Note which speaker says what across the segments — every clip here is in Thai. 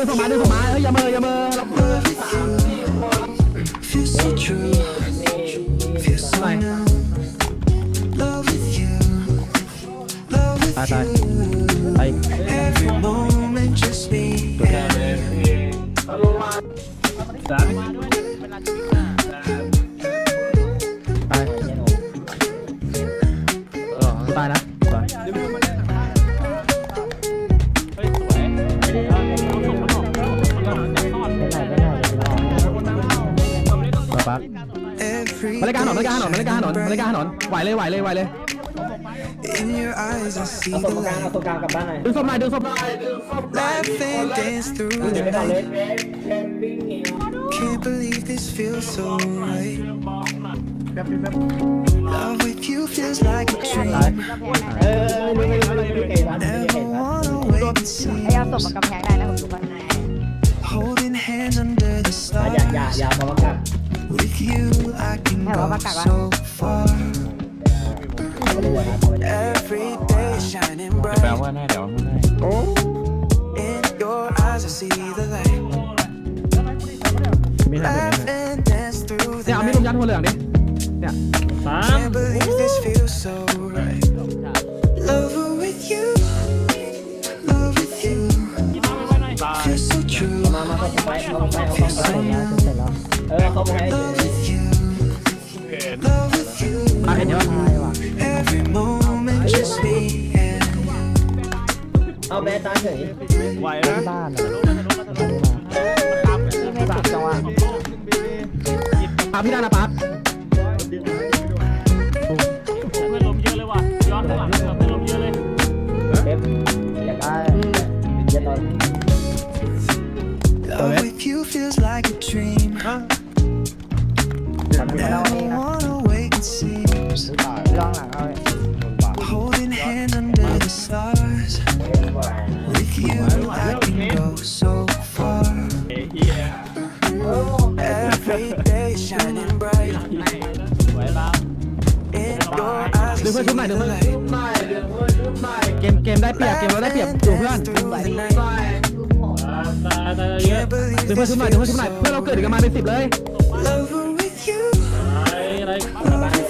Speaker 1: ดึงส่งมาดึงส่งมาเฮ้ยอย่าเมออย่าเมอ
Speaker 2: Feels so true. Feels so
Speaker 1: Bye.
Speaker 2: new. Love with you. Love with
Speaker 1: ตายตาย
Speaker 2: you.
Speaker 1: ไป
Speaker 2: Every moment just me.
Speaker 1: ต มาเลยกลางถนนมาเลยกลางถนนมาเลยกลางถนนมาเลยกลางถนนไหวเลยไหวเลยไหวเลย
Speaker 2: In your eyes, I see
Speaker 3: เอา
Speaker 2: the
Speaker 3: ส่งกลางเอา
Speaker 2: light.
Speaker 3: ส่งกลางกลับบ้านหน่อย
Speaker 1: ดึงศพหน่อยดึงศพหน่อย
Speaker 2: Laugh and dance through
Speaker 3: เดี๋ยว
Speaker 2: the
Speaker 3: ไม่ทันเลย
Speaker 2: night. Can't believe this feels so right. Love with you feels like a
Speaker 1: ตาย
Speaker 2: dream.
Speaker 3: เออไม่ไม่ไม่ไม่เห็นทันไม่เห็น
Speaker 2: Never
Speaker 3: ทัน
Speaker 2: wanna wait and see.
Speaker 4: ไอ้เอาศพมากำแพงได้นะผมดูก่อน
Speaker 2: Holding hands under the
Speaker 3: อย่าอย่า
Speaker 2: stars.
Speaker 3: อย่ามาบังคับ
Speaker 2: With you, I can
Speaker 4: Hello,
Speaker 2: go
Speaker 4: Baka, Baka.
Speaker 2: so far. Every day shining
Speaker 5: แปล
Speaker 2: bright.
Speaker 5: ว่าแน่เดี๋ยวไม่ได้
Speaker 2: In your eyes, I see the light.
Speaker 1: มีทัน
Speaker 2: Laugh and dance through
Speaker 1: เนี่ย
Speaker 2: the
Speaker 1: เอามีดลมยั
Speaker 2: night.
Speaker 1: นหัวเหลืองดิ เนี่ย
Speaker 2: Can't believe this feels so right. Lover with you, love with you. Feels so true.
Speaker 3: มามาเข้าไปเข้าไปเอาเข้าไปเออเข้าไป
Speaker 2: Love with you, love with you.
Speaker 1: ตายเห็นใช่ปะ
Speaker 2: Every moment just me and
Speaker 3: เอาแม่ตาเฉย
Speaker 5: ไหวนะ
Speaker 4: ที่ไม่ติดจังหวะ
Speaker 1: ปั๊บพี่ได้นะปั๊บ
Speaker 5: เพื่อนลมเยอะเลยว่ะ ย้อนข้างหลังเพื่อนลมเยอะเลย
Speaker 3: เต็มอยากได้เยอะตอน
Speaker 2: love with you feels like a dream. Never
Speaker 4: ลองหลังเอา
Speaker 2: Holding hands under the stars. With you, I can go so far. Every day shining bright.
Speaker 5: ไหวเปล่า
Speaker 2: In your eyes,
Speaker 1: ดึ
Speaker 2: I
Speaker 1: งเพื่อน
Speaker 2: see
Speaker 1: ชุบหน่อยดึ
Speaker 2: the
Speaker 1: งเพื่อน
Speaker 2: light.
Speaker 1: เกมเกมได้เปรียบเกมเราได้เปรียบดูเพื่อน
Speaker 2: Through the night.
Speaker 5: ตายตายเยอะ
Speaker 2: Can't believe
Speaker 1: ดึงเพื่อน
Speaker 2: this
Speaker 1: ชุบหน่อยดึงเพื่อน
Speaker 2: feels
Speaker 1: ชุบหน่อย
Speaker 2: so
Speaker 1: เพื่อนเราเกิดอีกประมาณเป็นสิบเลย
Speaker 2: Lover with you,
Speaker 5: อะไรอะไร
Speaker 2: love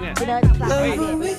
Speaker 1: playing it. You